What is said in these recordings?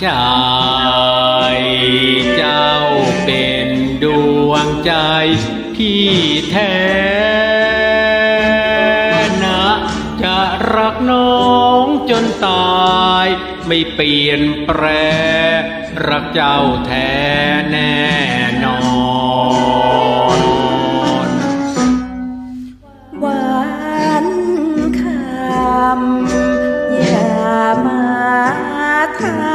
ใจเจ้าเป็นดวงใจที่แท้นะจะรักน้องจนตาย ไม่เปลี่ยนแปร รักเจ้าแท้แน่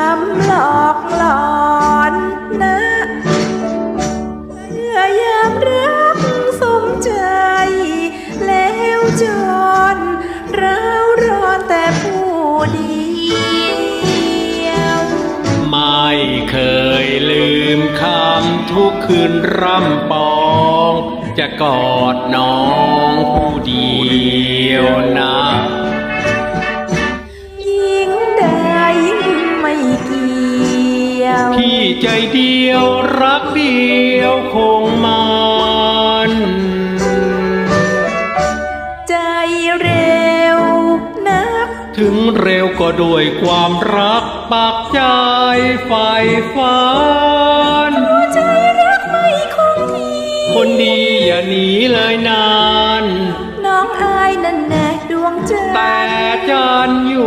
ทำหลอกหลอนนะพยายามรักสมใจ แล้วจนเราวร้อนแต่ผู้เดียว ไม่เคยลืมคำทุกคืนร่ำปอง จะกอดน้องผู้เดียวนะ ใจเดียวรักเดียวคงมันใจเร็วนักถึงเร็วก็ด้วยความรักปากใจไฟฝันใจรักไม่คงที่คนดีอย่าหนีเลยนาน น้องอายนั่นแน่ดวงใจแต่จันอยู่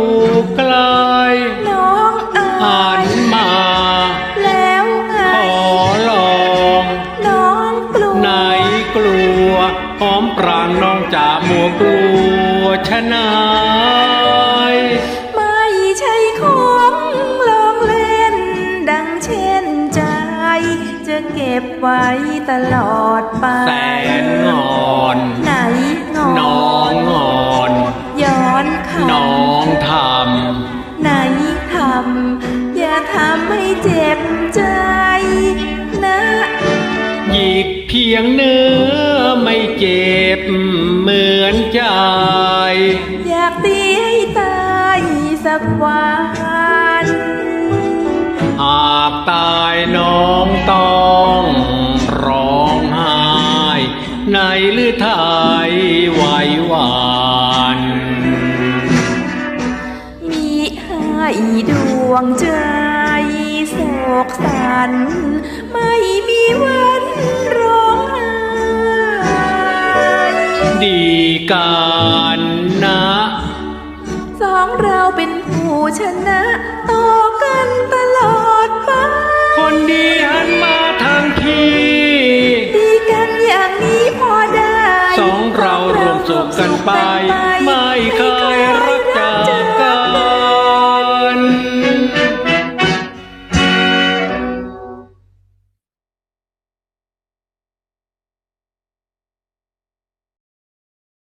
หอมปรางน้องจะมัวกลัวชะนายไม่ใช่ของลองเล่น ดังเช่นใจ จะเก็บไว้ตลอดไป แสนงอนไหนงอนน้องงอนย้อนคำน้องทไหนทำอย่าทำให้เจ็บใจนะำหยิกเพียงเนื้อ ไม่เจ็บเหมือนใจอยากตีให้ตายสักวันหากตายน้องต้องร้องไห้ในหรือไทยไหวหวานมีให้ดวงใจโศกสัน ไม่มีวัน ดีการนะสองเราเป็นผู้ชนะต่อกันตลอดไปคนดีหันมาทางพี่